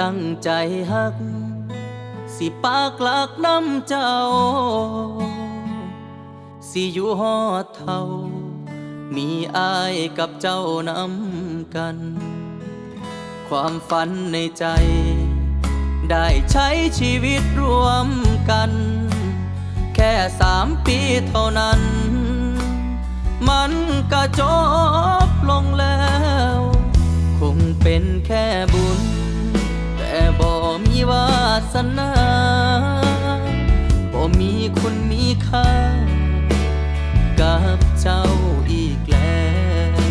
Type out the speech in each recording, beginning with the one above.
ตั้งใจฮัก สิปากหลักน้ำเจ้า สิอยู่หอดเท่า มีอายกับเจ้านำกัน ความฝันในใจ ได้ใช้ชีวิตรวมกัน แค่สามปีเท่านั้น มันก็จบลงแล้ว คงเป็นแค่บุญ สนาบ่มีคนมีค่า กับเจ้าอีกแล้ว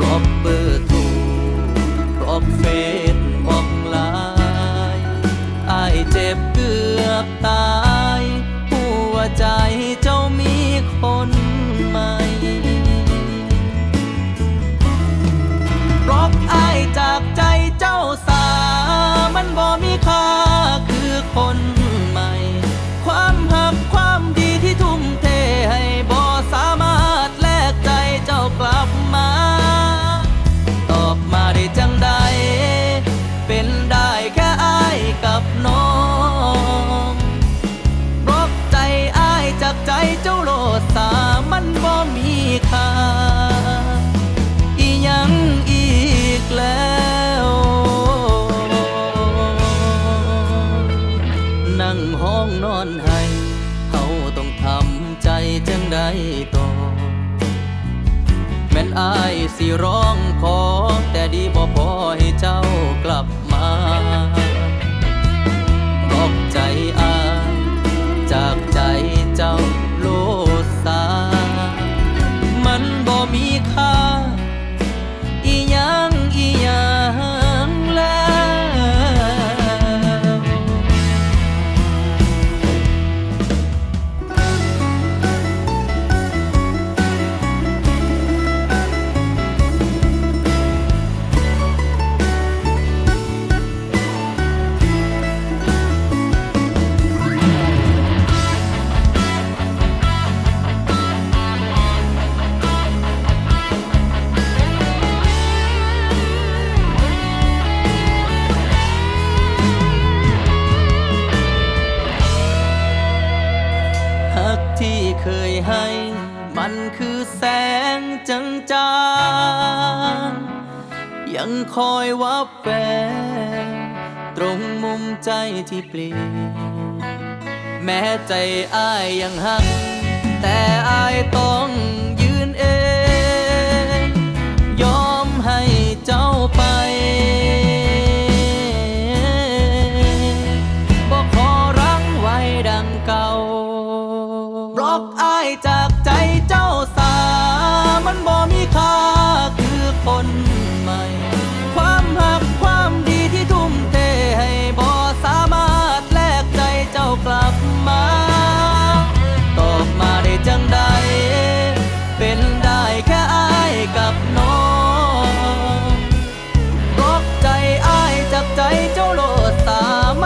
รอกเบอร์โทรรอกเฟซบล็อกไลน์อายเจ็บเกือบตาย นั่งห้องนอนให้เขาต้องทำใจจังได้ต่อ แม่นอายสิร้องขอ แต่ดีบ่พอให้เจ้ากลับมา ที่เคยให้ มันคือแสงจังจางๆ ยังคอยวับแวงตรงมุมใจที่เปลี่ยนแม้ใจอ้ายยังหัก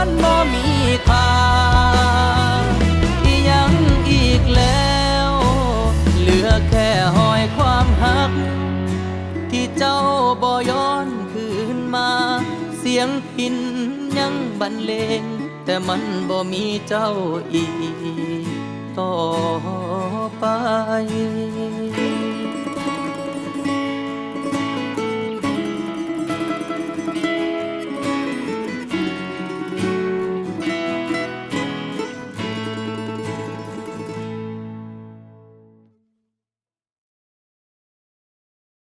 มันบ่มีค่าอียังอีกแล้ว เหลือแค่หอยความหัก ที่เจ้าบ่ย้อนคืนมา เสียงพินยังบรรเลง แต่มันบ่มีเจ้าอีกต่อไป